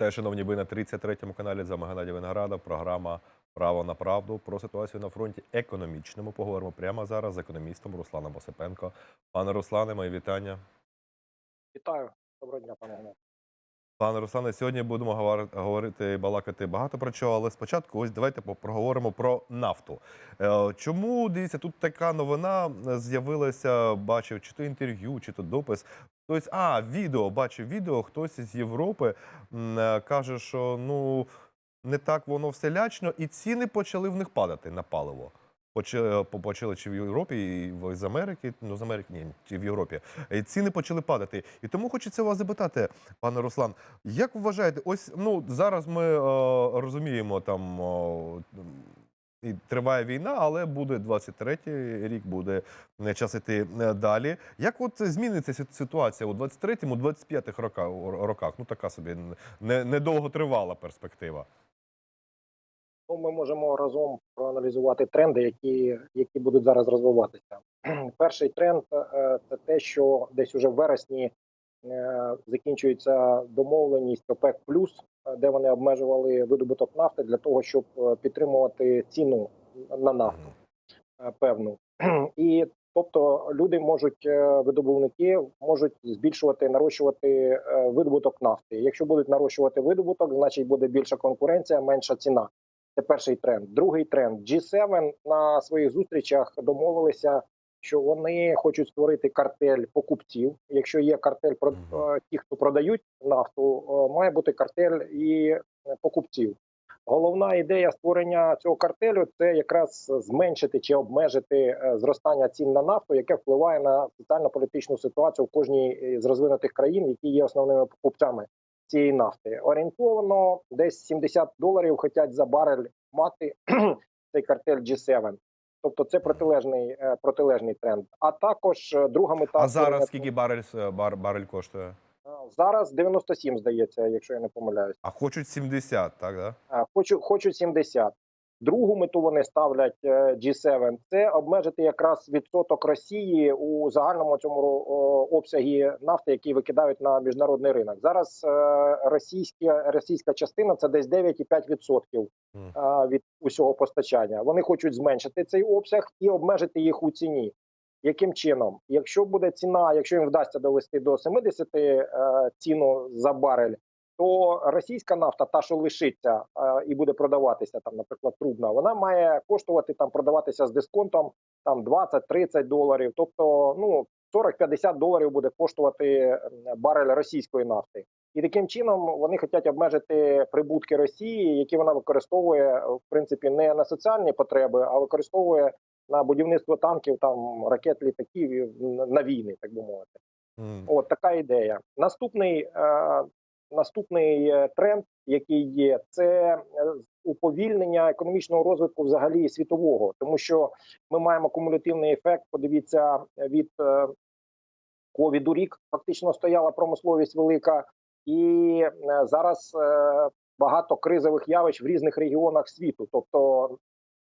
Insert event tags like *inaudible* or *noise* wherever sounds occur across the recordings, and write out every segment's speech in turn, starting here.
Вітаю, шановні, ви на 33-му каналі за Геннадій Виноградов. Програма Право на правду про ситуацію на фронті економічному. Поговоримо прямо зараз з економістом Русланом Осипенко. Пане Руслане, мої вітання. Вітаю, доброго дня, пане Геннадій. Пане Руслане, сьогодні будемо говори- говорити, балакати багато про чого, але спочатку ось давайте проговоримо про нафту. Е, Чому дивіться, тут така новина е, з'явилася, бачив, чи то інтерв'ю, чи то допис. Хтось, а, відео, бачив відео, хтось з Європи е, каже, що ну не так воно все лячно, і ціни почали в них падати на паливо. Почали, почали чи в Європі, і з Америки, ну з Америки ні, чи в Європі. І ціни почали падати. І тому хочеться вас запитати, пане Руслан, як ви вважаєте, ось ну зараз ми е, розуміємо, там е, і триває війна, але буде 23-й рік, буде е, час іти е, далі. Як от зміниться ситуація у 23-му, 25-х роках, роках? Ну така собі не, тривала перспектива. Ну, ми можемо разом проаналізувати тренди, які, які будуть зараз розвиватися. *clears throat* Перший тренд е, це те, що десь уже в вересні закінчується домовленість ОПЕК е, де вони обмежували видобуток нафти для того, щоб е, підтримувати ціну на нафту. е, певну. І тобто люди можуть, е, видобувники можуть збільшувати, нарощувати е, видобуток нафти. Якщо будуть нарощувати видобуток, значить буде більша конкуренція, менша ціна. Це перший тренд. Другий тренд G7 на своїх зустрічах домовилися, що вони хочуть створити картель покупців. Якщо є картель про е, ті, хто продають нафту, е, має бути картель і е, покупців. Головна ідея створення цього картелю це якраз зменшити чи обмежити зростання цін на нафту, яке впливає на соціально-політичну ситуацію в кожній з розвинутих країн, які є основними покупцями цієї нафти. Орієнтовно десь 70 доларів хочуть за барель мати *clears throat* цей картель G7. Тобто це протилежний е, протилежний тренд. А також е, друга мета А зараз скільки барель, е, бар, барель коштує? Зараз 97, здається, якщо я не помиляюсь. А хочуть 70, так? Да? Хочу, хочуть 70. Другу мету вони ставлять е, G7 – це обмежити якраз відсоток Росії у загальному цьому обсягі нафти, який викидають на міжнародний ринок. Зараз е, російська російська частина це десь 9,5% Мгм. е, від усього постачання. Вони хочуть зменшити цей обсяг і обмежити їх у ціні. Яким чином? Якщо буде ціна, якщо їм вдасться довести до 70 е, ціну за барель, то російська нафта, та що лишиться е, і буде продаватися, там, наприклад, трубна, вона має коштувати там продаватися з дисконтом там 20-30 доларів. Тобто, ну 40-50 доларів буде коштувати барель російської нафти. І таким чином вони хочуть обмежити прибутки Росії, які вона використовує в принципі не на соціальні потреби, а використовує на будівництво танків, там ракет, літаків на війни, так би мовити. М. От така ідея. Наступний е, наступний е, тренд, який є, це е, уповільнення економічного розвитку взагалі світового, тому що ми маємо кумулятивний ефект. Подивіться від е, ковіду рік фактично стояла промисловість велика, і зараз багато кризових явищ в різних регіонах світу, тобто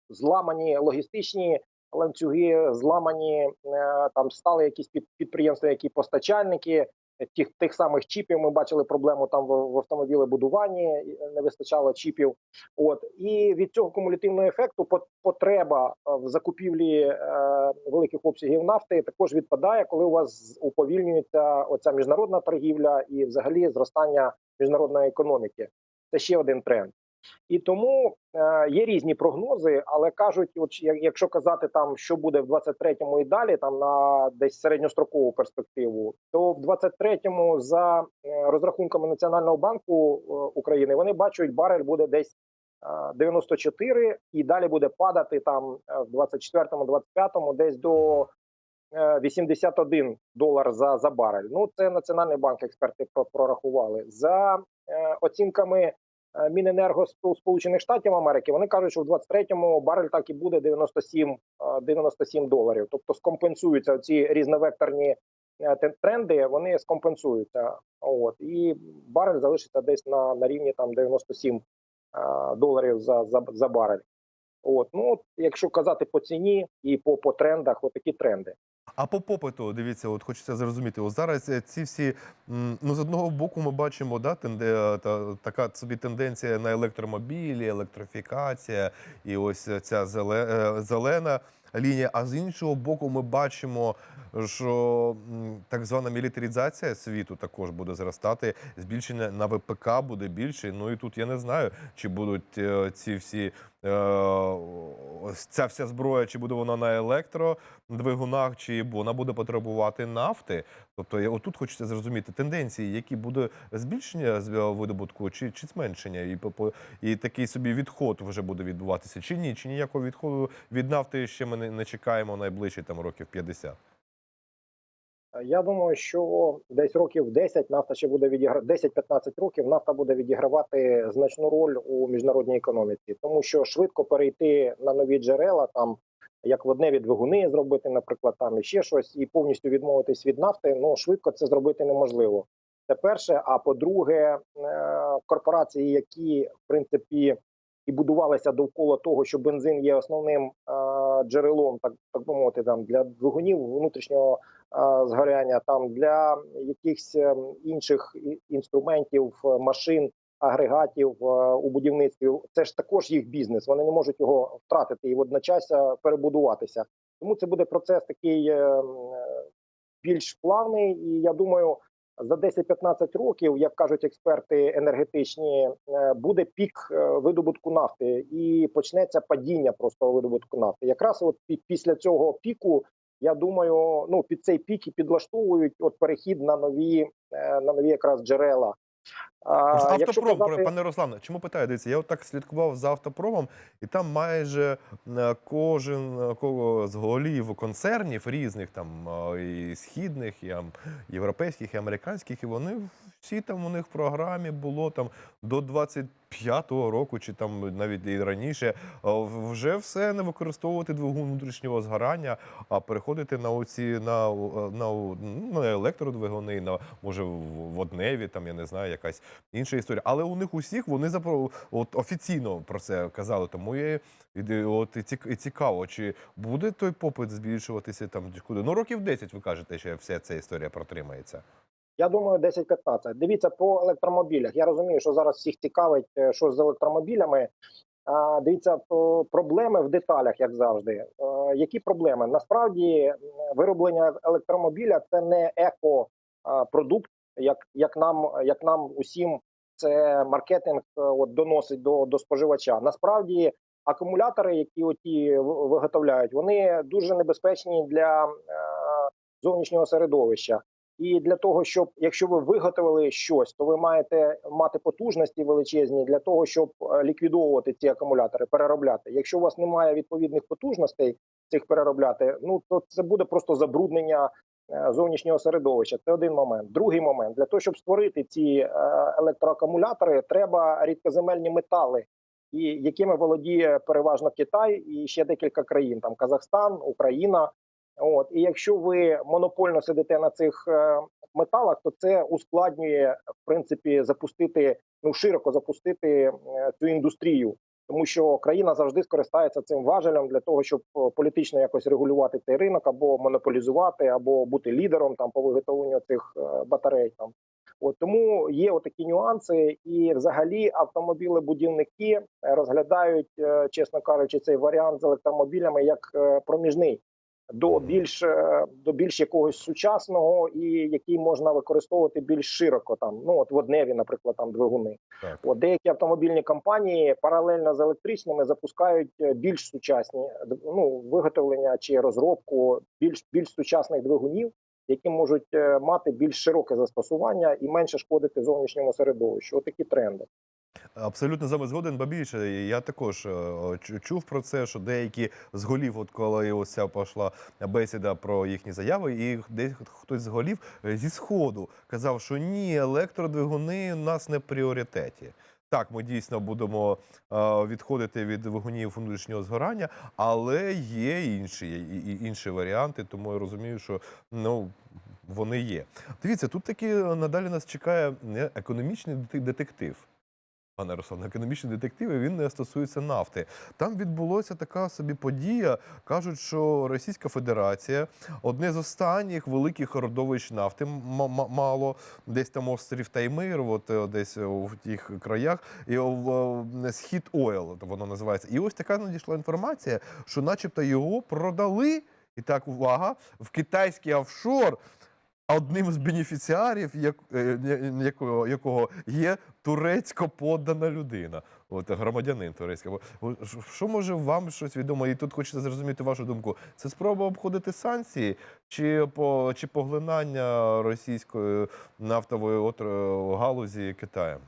зламані логістичні ланцюги, зламані там стали якісь під, підприємства, які постачальники. Тих тих самих чіпів ми бачили проблему там в, в автомобілебудуванні, не вистачало чіпів. От і від цього кумулятивного ефекту пот- потреба е, в закупівлі е, великих обсягів нафти також відпадає, коли у вас уповільнюється оця міжнародна торгівля і взагалі зростання міжнародної економіки. Це ще один тренд. І тому е, є різні прогнози, але кажуть, от як- якщо казати там, що буде в 23-му і далі, там на десь середньострокову перспективу, то в 23-му за е, розрахунками Національного банку е, України вони бачать, барель буде десь е, 94 і далі буде падати там е, в 24-му, 25-му десь до е, 81 долар за, за барель. Ну це Національний банк експерти прорахували за е, оцінками е, Міненерго Сполучених Штатів Америки. Вони кажуть, що в 23-му барель так і буде 97, е, 97 доларів. Тобто скомпенсуються ці різновекторні е, тренди. Вони скомпенсуються. От і барель залишиться десь на, на рівні там 97 е, доларів за, за, за барель. От ну от, якщо казати по ціні і по, по трендах, отакі тренди. А по попиту, дивіться, от хочеться зрозуміти. От зараз е, ці всі ну з одного боку, ми бачимо, да, тенде, та, така собі тенденція на електромобілі, електрифікація, і ось ця е, зелена лінія. А з іншого боку, ми бачимо, що так звана мілітаризація світу також буде зростати. Збільшення на ВПК буде більше. Ну і тут я не знаю, чи будуть е, ці всі ось ця вся зброя, чи буде вона на електродвигунах, чи вона буде потребувати нафти. Тобто, я отут хочеться зрозуміти тенденції, які буде збільшення е, видобутку, чи, чи зменшення, і і такий собі відход вже буде відбуватися, чи ні, чи ніякого відходу від нафти ще ми не, не чекаємо найближчі там років 50. Я думаю, що десь років 10 нафта ще буде відігравати 10-15 років. Нафта буде відігравати значну роль у міжнародній економіці, тому що швидко перейти на нові джерела, там як водневі двигуни зробити, наприклад, там і ще щось, і повністю відмовитись від нафти. Ну швидко це зробити неможливо. Це перше. А по-друге, е, корпорації, які в принципі і будувалися довкола того, що бензин є основним е, джерелом, так так би мовити, там для двигунів внутрішнього е, згоряння, там для якихось е, інших інструментів, е, машин, агрегатів е, у будівництві. Це ж також їх бізнес. Вони не можуть його втратити і водночас е, перебудуватися. Тому це буде процес такий е, е, більш плавний, і я думаю. За 10-15 років, як кажуть експерти енергетичні, е, буде пік е, видобутку нафти і почнеться падіння просто видобутку нафти. Якраз от пі- після цього піку, я думаю, ну під цей пік і підлаштовують от перехід на нові е, на нові якраз джерела. Просто автопром, казати- пане Руслане, чому питаю? Дивіться, я так слідкував за автопромом, і там майже е, кожен е, кого з голів концернів різних, там е, і східних, і європейських, і американських, і вони всі там у них в програмі було там до 25-го року, чи там навіть і раніше, вже все не використовувати двигун внутрішнього згорання, а переходити на оці на, на, ну, на електродвигуни, на може в- водневі, там я не знаю, якась інша історія. Але у них усіх вони запро... от офіційно про це казали. Тому я от і цікаво, чи буде той попит збільшуватися там куди? Ну років 10, ви кажете, що вся ця історія протримається. Я думаю, 10-15. Дивіться по електромобілях. Я розумію, що зараз всіх цікавить, е, що з електромобілями. А, дивіться, проблеми в деталях, як завжди. Е, які проблеми? Насправді вироблення електромобіля це не еко-продукт, як, як нам, як нам усім це маркетинг е, от, доносить до, до споживача. Насправді акумулятори, які оті виготовляють, вони дуже небезпечні для е, зовнішнього середовища. І для того, щоб якщо ви виготовили щось, то ви маєте мати потужності величезні для того, щоб е, ліквідовувати ці акумулятори, переробляти. Якщо у вас немає відповідних потужностей цих переробляти, ну то це буде просто забруднення зовнішнього середовища. Це один момент. Другий момент для того, щоб створити ці е, електроакумулятори, треба рідкоземельні метали, і якими володіє переважно Китай і ще декілька країн, там Казахстан, Україна. От і якщо ви монопольно сидите на цих е, металах, то це ускладнює в принципі запустити ну широко запустити е, цю індустрію, тому що країна завжди скористається цим важелем для того, щоб е, політично якось регулювати цей ринок або монополізувати, або бути лідером там по виготовленню цих е, батарей. Там от тому є отакі нюанси, і взагалі автомобілебудівники розглядають, е, чесно кажучи, цей варіант з електромобілями як проміжний до більш е, до більш якогось сучасного і який можна використовувати більш широко. Там ну от водневі, наприклад, там двигуни. Так. От деякі автомобільні компанії паралельно з електричними запускають е, більш сучасні ну виготовлення чи розробку більш більш сучасних двигунів, які можуть е, мати більш широке застосування і менше шкодити зовнішньому середовищу. Отакі тренди. Абсолютно з вами згоден, ба більше. Я також е, чув про це, що деякі з голів, от коли ось ця пішла бесіда про їхні заяви, і десь хтось з голів е, зі сходу казав, що ні, електродвигуни у нас не в пріоритеті. Так, ми дійсно будемо е, відходити від двигунів внутрішнього згорання, але є інші, інші варіанти, тому я розумію, що ну. Вони є. Дивіться, тут таки надалі нас чекає економічний детектив. Пане Руслане, економічні детективи він не стосується нафти. Там відбулося така собі подія. Кажуть, що Російська Федерація одне з останніх великих родовищ нафти мало, десь там острів Таймир, от е, десь у тих краях, і в е, схід Ойл, воно називається. І ось така надійшла інформація, що, начебто, його продали. І так, увага, в китайський офшор. Одним з бенефіціарів, як, е, якого, якого є турецько подана людина, от громадянин турецького. Що може вам щось відомо? І тут хочеться зрозуміти вашу думку. Це спроба обходити санкції чи по чи поглинання російської нафтової галузі Китаєм?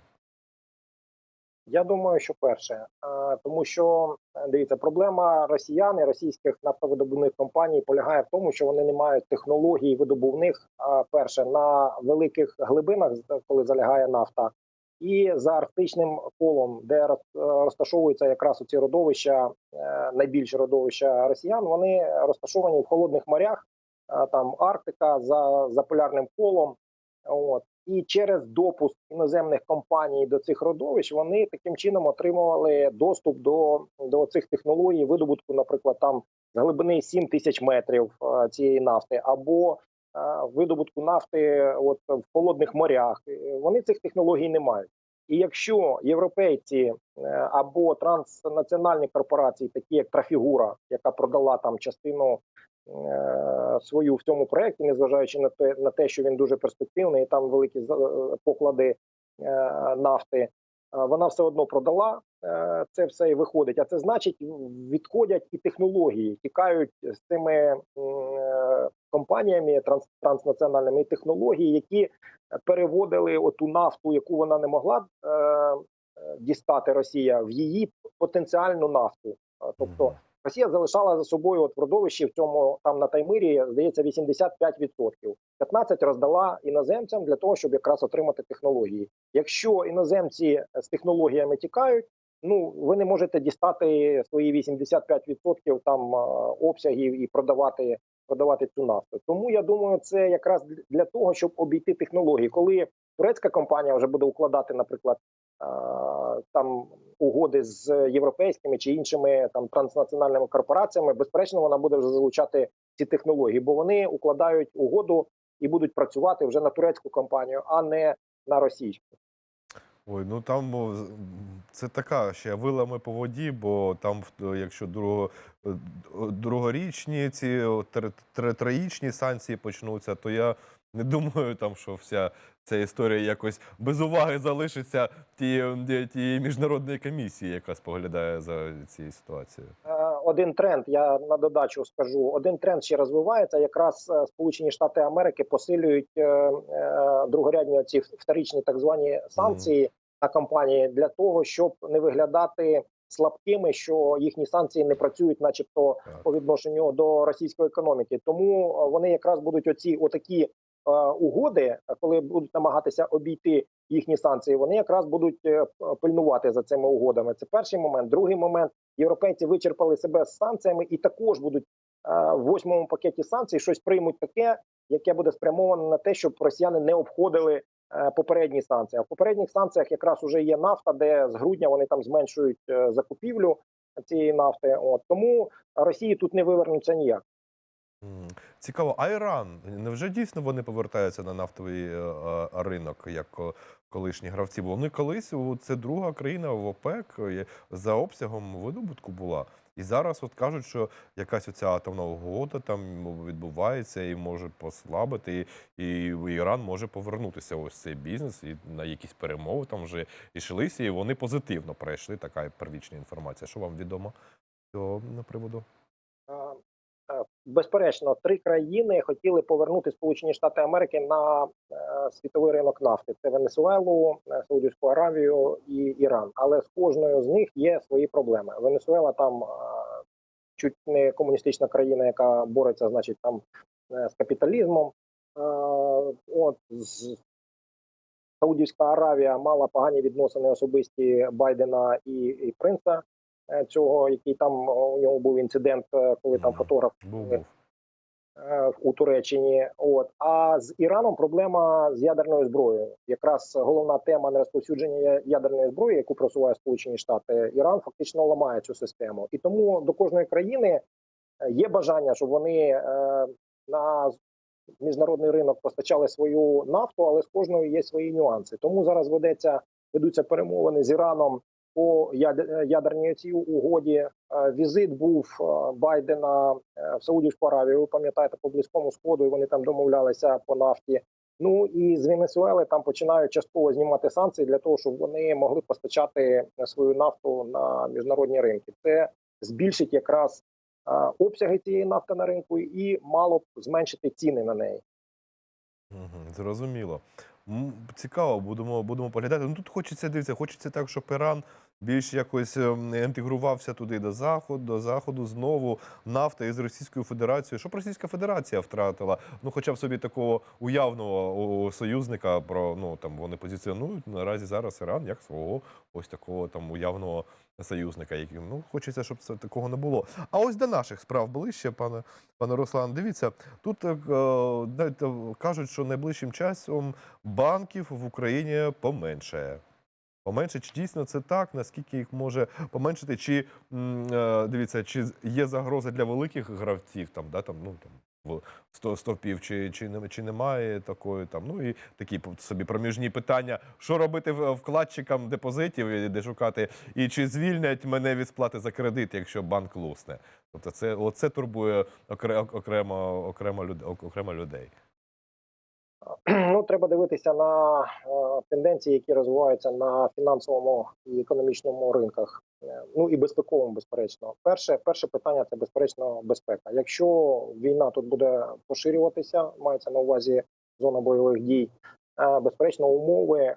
Я думаю, що перше, Е, тому що е, дивіться, проблема росіян і російських нафтовидобувних компаній полягає в тому, що вони не мають технологій видобувних. Перше на великих глибинах, коли залягає нафта, і за арктичним колом, де е, розташовуються якраз ці родовища, найбільші родовища росіян, вони розташовані в холодних морях, там Арктика за, за полярним колом. От і через допуск іноземних компаній до цих родовищ вони таким чином отримували доступ до, до цих технологій видобутку, наприклад, там з глибини 7 тисяч метрів е, цієї нафти, або е, видобутку нафти от в холодних морях. Вони цих технологій не мають. І якщо європейці е, або транснаціональні корпорації, такі як Трафігура, яка продала там частину свою в цьому проєкті, незважаючи на те, на те, що він дуже перспективний, і там великі е, поклади е, нафти, е, вона все одно продала е, це все і виходить. А це значить, відходять і технології, тікають з цими е, компаніями транс, транснаціональними і технології, які переводили оту нафту, яку вона не могла е, е, дістати Росія, в її потенціальну нафту. Е, Тобто. Росія залишала за собою от в родовищі в цьому там на Таймирі, здається, 85%. 15 роздала іноземцям для того, щоб якраз отримати технології. Якщо іноземці з технологіями тікають, ну ви не можете дістати свої 85% там е, обсягів і продавати. Продавати цю нафту. Тому я думаю, це якраз для того, щоб обійти технології. Коли турецька компанія вже буде укладати, наприклад, е, там угоди з європейськими чи іншими там транснаціональними корпораціями, безперечно, вона буде вже залучати ці технології, бо вони укладають угоду і будуть працювати вже на турецьку компанію, а не на російську. Ой, ну там це така ще вилами по воді, бо там, якщо друго, е, другорічні ці тр- тр- троїчні санкції почнуться, то я не думаю, там, що вся ця історія якось без уваги залишиться тієї тієї міжнародної комісії, яка споглядає за цією ситуацією. Е, Один тренд, я на додачу скажу, один тренд ще розвивається. Якраз е, Сполучені Штати Америки посилюють е, другорядні ці вторичні так звані санкції на компанії для того, щоб не виглядати слабкими, що їхні санкції не працюють, начебто, Так. по відношенню до російської економіки. Тому вони якраз будуть оці отакі угоди, е, коли будуть намагатися обійти їхні санкції, вони якраз будуть е, пильнувати за цими угодами. Це перший момент. Другий момент європейці вичерпали себе з санкціями і також будуть е, в восьмому пакеті санкцій щось приймуть таке, яке буде спрямоване на те, щоб росіяни не обходили попередні санкції. А в попередніх санкціях якраз уже є нафта, де з грудня вони там зменшують закупівлю цієї нафти. От тому Росії тут не вивернуться ніяк. Цікаво, а Іран? Невже дійсно вони повертаються на нафтовий е, е, ринок як колишні гравці? Бо вони колись це друга країна в ОПЕК е, за обсягом видобутку була. І зараз от кажуть, що якась оця атомна угода там відбувається і може послабити, і, і Іран може повернутися ось цей бізнес і на якісь перемови там вже йшлися, і вони позитивно пройшли. Така первічна інформація. Що вам відомо з цього приводу? Безперечно, три країни хотіли повернути Сполучені Штати Америки на е, світовий ринок нафти: це Венесуелу, е, Саудівську Аравію і Іран. Але з кожною з них є свої проблеми. Венесуела там е, чуть не комуністична країна, яка бореться, значить, там з капіталізмом. От з Саудівська Аравія мала погані відносини особисті Байдена і, і принца цього, який там е, у нього був інцидент, е, коли там фотограф Був е, у Туреччині. От а з Іраном проблема з ядерною зброєю. Якраз головна тема нерозповсюдження я- ядерної зброї, яку просуває Сполучені Штати. Іран фактично ламає цю систему, і тому до кожної країни е, є бажання, щоб вони е, на міжнародний ринок постачали свою нафту, але з кожною є свої нюанси. Тому зараз ведеться ведуться перемовини з Іраном по яд- ядерній цій угоді. Е, Візит був е, Байдена е, в Саудівську Аравію. Ви пам'ятаєте по близькому сходу, і вони там домовлялися по нафті. Ну і з Венесуели там починають частково знімати санкції для того, щоб вони могли постачати свою нафту на міжнародні ринки. Це збільшить якраз обсяги цієї нафти на ринку і мало б зменшити ціни на неї. Зрозуміло. Цікаво, будемо, будемо поглядати. Ну тут хочеться дивитися, хочеться так, щоб Іран більш якось ем, інтегрувався туди до заходу, до заходу знову нафта із Російською Федерацією. Щоб Російська Федерація втратила, ну хоча б собі такого уявного союзника про ну там вони позиціонують наразі зараз Іран як свого ось такого там уявного союзника, який ну хочеться, щоб це такого не було. А ось до наших справ ближче, пане пане Руслан. Дивіться, тут е, кажуть, що найближчим часом банків в Україні поменшає. Поменше, чи дійсно це так? Наскільки їх може поменшити? Чи е, дивіться, чи є загроза для великих гравців там, да, там, ну там стовпів, чи, чи, чи немає такої там? Ну і такі собі проміжні питання: що робити вкладчикам депозитів, де шукати, і чи звільнять мене від сплати за кредит, якщо банк лусне? Тобто, це оце турбує окре- окремо, окремо, окремо людей. Треба дивитися на е, тенденції, які розвиваються на фінансовому і економічному ринках. Е, Ну і безпековому, безперечно. Перше, перше питання це безперечно безпека. Якщо війна тут буде поширюватися, мається на увазі зона бойових дій. е, Безперечно, умови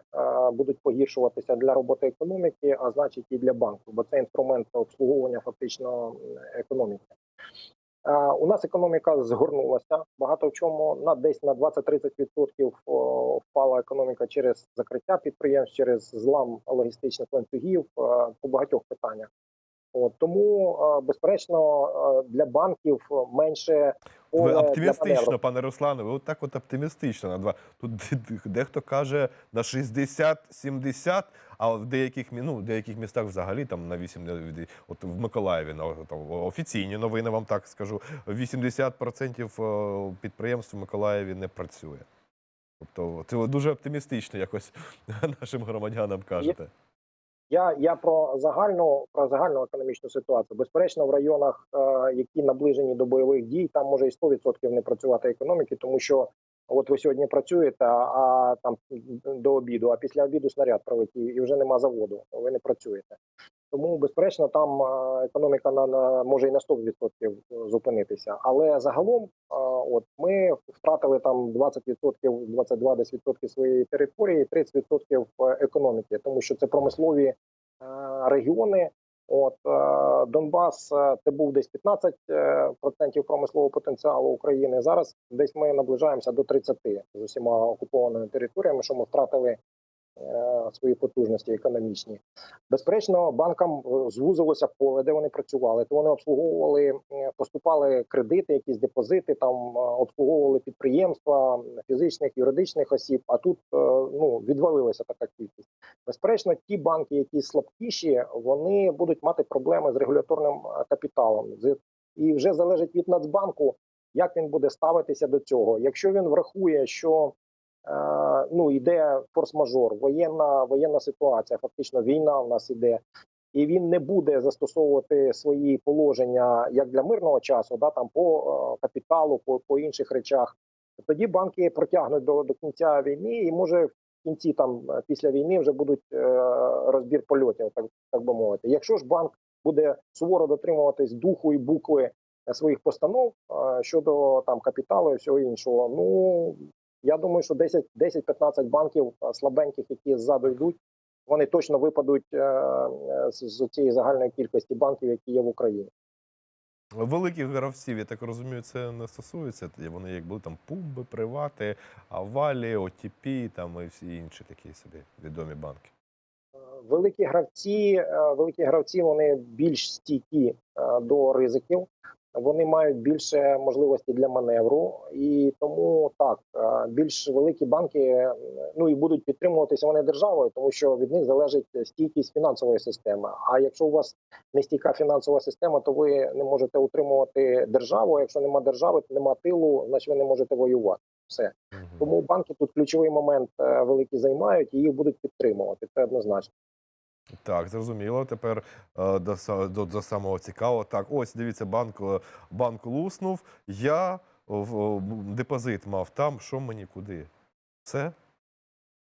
будуть погіршуватися для роботи економіки, а значить і для банку, бо це інструмент обслуговування фактично економіки. Е, У нас економіка згорнулася багато в чому. На десь на 20-30% впала економіка через закриття підприємств, через злам логістичних ланцюгів е, по багатьох питаннях. От тому, безперечно, для банків менше Ви оптимістично, пане Руслане, ви отак от оптимістично на два. Тут де- *laughs* де- дехто каже на 60-70, а в деяких ну, в деяких містах взагалі там на 80, от в Миколаєві на там, офіційні новини вам так скажу. 80% е, підприємств в Миколаєві не працює. Тобто, це дуже оптимістично якось *laughs* нашим громадянам кажете. Я, я про загальну про загальну економічну ситуацію. Безперечно, в районах, е, які наближені до бойових дій, там може і 100% не працювати економіки, тому що от ви сьогодні працюєте, а, там до обіду, а після обіду снаряд прилетів і вже нема заводу. Ви не працюєте. Тому, безперечно, там е, економіка на, на може і на 100% зупинитися. Але загалом, е, от ми втратили там 20%, 22 десь відсотки своєї території, 30% економіки, тому що це промислові е, регіони. От е, Донбас е, це був десь 15% е, промислового потенціалу України. Зараз десь ми наближаємося до 30% з усіма окупованими територіями, що ми втратили свої потужності економічні. Безперечно, банкам е, звузилося поле, де вони працювали. То вони обслуговували, е, поступали кредити, якісь депозити, там е, обслуговували підприємства фізичних, юридичних осіб. А тут е, ну відвалилася така кількість. Безперечно, ті банки, які слабкіші, вони будуть мати проблеми з регуляторним е, капіталом. І вже залежить від Нацбанку, як він буде ставитися до цього. Якщо він врахує, що е, ну йде форс-мажор, воєнна воєнна ситуація, фактично війна в нас іде, і він не буде застосовувати свої положення як для мирного часу, да там по е, капіталу, по, по інших речах. Тоді банки протягнуть до, до кінця війни, і може в кінці там е, після війни вже будуть е, розбір польотів, так, так би мовити. Якщо ж банк буде суворо дотримуватись духу і букви е, своїх постанов е, щодо там капіталу і всього іншого, ну я думаю, що 10 10-15 банків е, слабеньких, які ззаду йдуть, вони точно випадуть е, е, з, цієї загальної кількості банків, які є в Україні. Великих гравців, я так розумію, це не стосується. Вони як були там пумби, привати, авалі, ОТП там і всі інші такі собі відомі банки. Великі гравці, великі гравці вони більш стійкі до ризиків. Вони мають більше можливості для маневру, і тому так е, більш великі банки е, ну і будуть підтримуватися вони державою, тому що від них залежить стійкість фінансової системи. А якщо у вас не стійка фінансова система, то ви не можете утримувати державу. А Якщо нема держави, то нема тилу, значить ви не можете воювати. Все тому банки тут ключовий момент е, великий займають і їх будуть підтримувати. Це однозначно. Так, зрозуміло. Тепер е, до, до, до самого цікавого. Так, ось дивіться, банк, е, банк луснув. Я в, в, депозит мав там. Що мені куди? Все?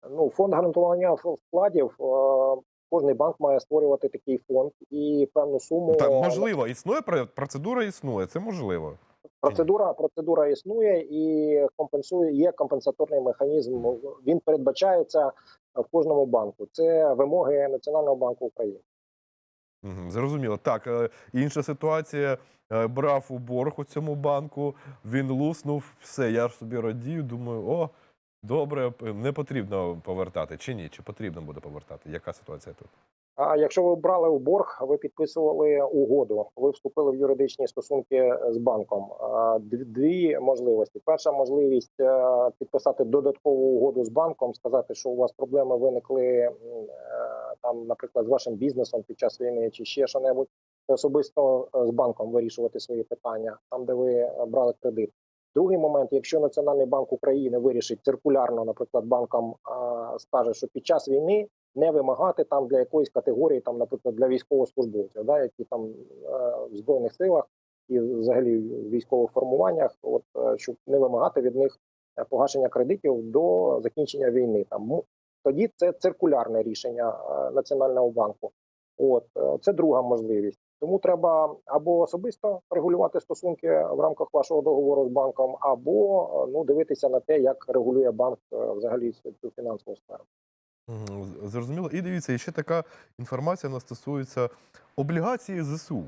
Ну фонд гарантування вкладів. е, Кожний банк має створювати такий фонд і певну суму. Так, можливо, існує пр- процедура існує. Це можливо. Процедура процедура існує і компенсує. Є компенсаторний механізм. Він передбачається в кожному банку. Це вимоги Національного банку України. Зрозуміло. Так, е, інша ситуація. Е, Брав у борг у цьому банку, він луснув, все, я ж собі радію, думаю, о, добре, не потрібно повертати. Чи ні? Чи потрібно буде повертати? Яка ситуація тут? А якщо ви брали в борг, ви підписували угоду, ви вступили в юридичні стосунки з банком. Дві можливості: перша можливість е, підписати додаткову угоду з банком, сказати, що у вас проблеми виникли е, там, наприклад, з вашим бізнесом під час війни чи ще що небудь. Особисто е, з банком вирішувати свої питання там, де ви брали кредит. Другий момент, якщо Національний банк України вирішить циркулярно, наприклад, банкам скаже, що під час війни не вимагати там для якоїсь категорії, там, наприклад, для військовослужбовців, да, які там е, в збройних силах і взагалі в військових формуваннях, от е, щоб не вимагати від них е, погашення кредитів до закінчення війни. Там тоді це циркулярне рішення національного банку. От це друга можливість. Тому треба або особисто регулювати стосунки в рамках вашого договору з банком, або ну дивитися на те, як регулює банк взагалі цю фінансову сферу. Зрозуміло. І дивіться, і ще така інформація вона стосується облігації ЗСУ.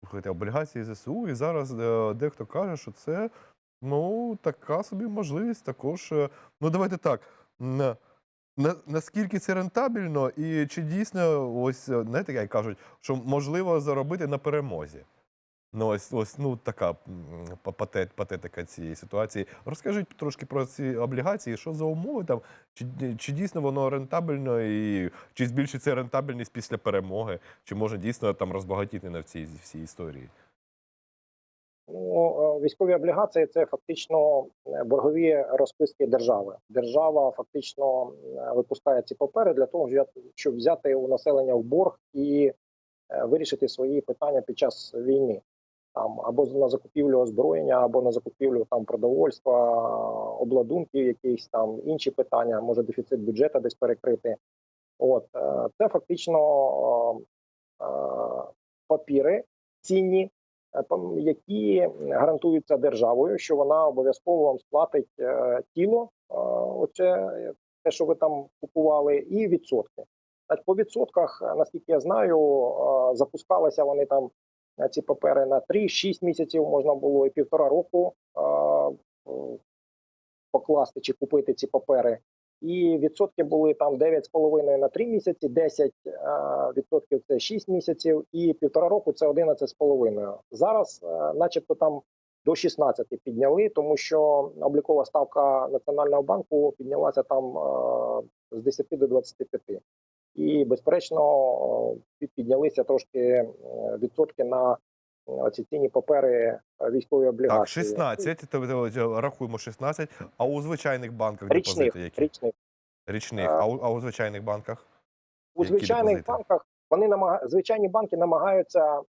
Слухайте, облігації ЗСУ, і зараз е, дехто каже, що це ну, така собі можливість також. е, Ну, давайте так. на- на, наскільки це рентабельно, і чи дійсно, ось, знаєте, як кажуть, що можливо заробити на перемозі? Ну, ось, ось ну, така патет, патетика цієї ситуації. Розкажіть трошки про ці облігації, що за умови там, чи, чи дійсно воно рентабельно, і чи збільшиться рентабельність після перемоги, чи може дійсно там розбагатіти на цій всій історії? Ну, е, військові облігації це фактично е, боргові розписки держави. Держава фактично е, випускає ці папери для того, щоб- взяти у населення в борг і вирішити свої питання під час війни. Там або на закупівлю озброєння, або на закупівлю там продовольства, обладунків, якісь там інші питання, може дефіцит бюджету десь перекрити. От е, це фактично е, е, папіри цінні, які гарантуються державою, що вона обов'язково вам сплатить тіло, оце те, що ви там купували, і відсотки. По відсотках, наскільки я знаю, запускалися вони там ці папери на 3-6 місяців можна було і півтора року е, покласти чи купити ці папери. І відсотки були там 9,5 на 3 місяці, 10 е, відсотків це 6 місяців, і півтора року це 11,5. Зараз, е, начебто, там до 16 підняли, тому що облікова ставка Національного банку піднялася там е, з 10 до 25. І, безперечно, е, піднялися трошки е, відсотки на е, ці цінні папери військової облігації. Так, 16, то, то, то, рахуємо 16, а у звичайних банках Річних, депозити які? річних. Річних, А. у, а у звичайних банках? У звичайних депозити? банках вони намага... звичайні банки намагаються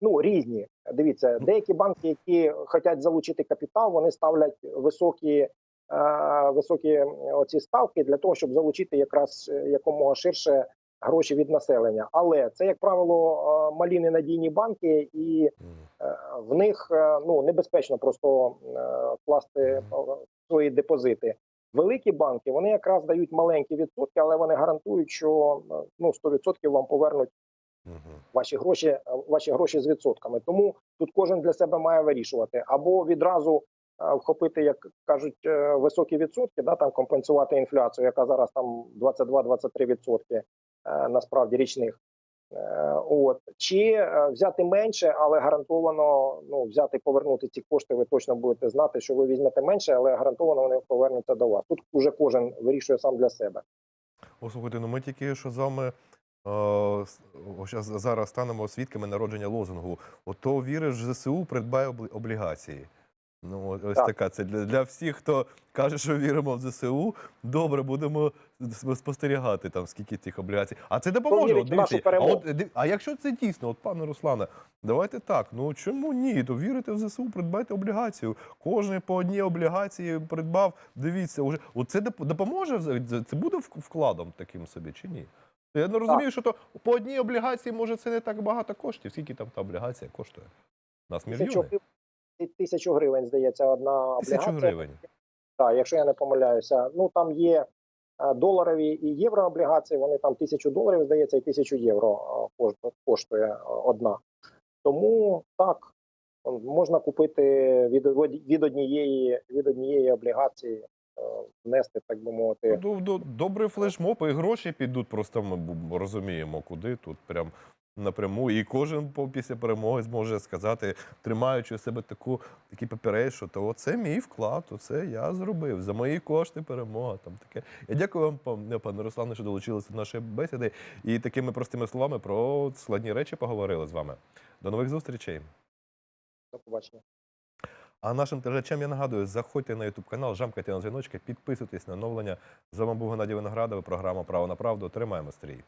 ну різні. Дивіться, деякі банки, які хочуть залучити капітал, вони ставлять високі. Е, Високі оці ставки для того, щоб залучити якраз е, якомога ширше гроші від населення. Але це, як правило, е, малі ненадійні банки, і в них ну небезпечно просто вкласти свої депозити. Великі банки вони якраз дають маленькі відсотки, але вони гарантують, що ну 100% вам повернуть ваші гроші, ваші гроші з відсотками. Тому тут кожен для себе має вирішувати або відразу вхопити, як кажуть, е, високі відсотки, да там компенсувати інфляцію, яка зараз там 22-23 відсотки е, насправді річних. Е, От чи е, взяти менше, але гарантовано ну взяти повернути ці кошти. Ви точно будете знати, що ви візьмете менше, але гарантовано вони повернуться до вас. Тут уже кожен вирішує сам для себе. О, ну ми тільки що з вами е, о, зараз станемо свідками народження лозунгу. Ото віриш в ЗСУ, придбай облігації. Ну, ось Так. така це для, для всіх, хто каже, що віримо в ЗСУ. Добре, будемо спостерігати там, скільки тих облігацій. А це допоможе. От дивіться, а, от, а якщо це дійсно, от пане Руслане, давайте так. Ну чому ні? То вірите в ЗСУ, придбайте облігацію. Кожен по одній облігації придбав. Дивіться, уже от це допоможе це буде вкладом таким собі чи ні? Я не розумію, що то по одній облігації може це не так багато коштів. Скільки там та облігація коштує? У нас мільйони. Тисячу гривень здається, одна облігація. гривень. Так, якщо я не помиляюся, ну там є е, доларові і єврооблігації. Вони там тисячу доларів здається, і тисячу євро е, коштує е, одна. Тому так можна купити від, від однієї від однієї облігації, внести, так би мовити. Ну, до- до- Добрий флешмоб, і гроші підуть, просто ми розуміємо, куди тут прям напряму. І кожен після перемоги зможе сказати, тримаючи у себе таку, такий папірець, що то це мій вклад, оце я зробив. За мої кошти перемога. Там таке. Я дякую вам, пан- пане Руслане, що долучилися до нашої бесіди. І такими простими словами про складні речі поговорили з вами. До нових зустрічей. До побачення. А нашим глядачам я нагадую, заходьте на YouTube канал, жамкайте на дзвіночки, підписуйтесь на оновлення. З вами був Геннадій Виноградов, програма Право на правду. Тримаємо стрій.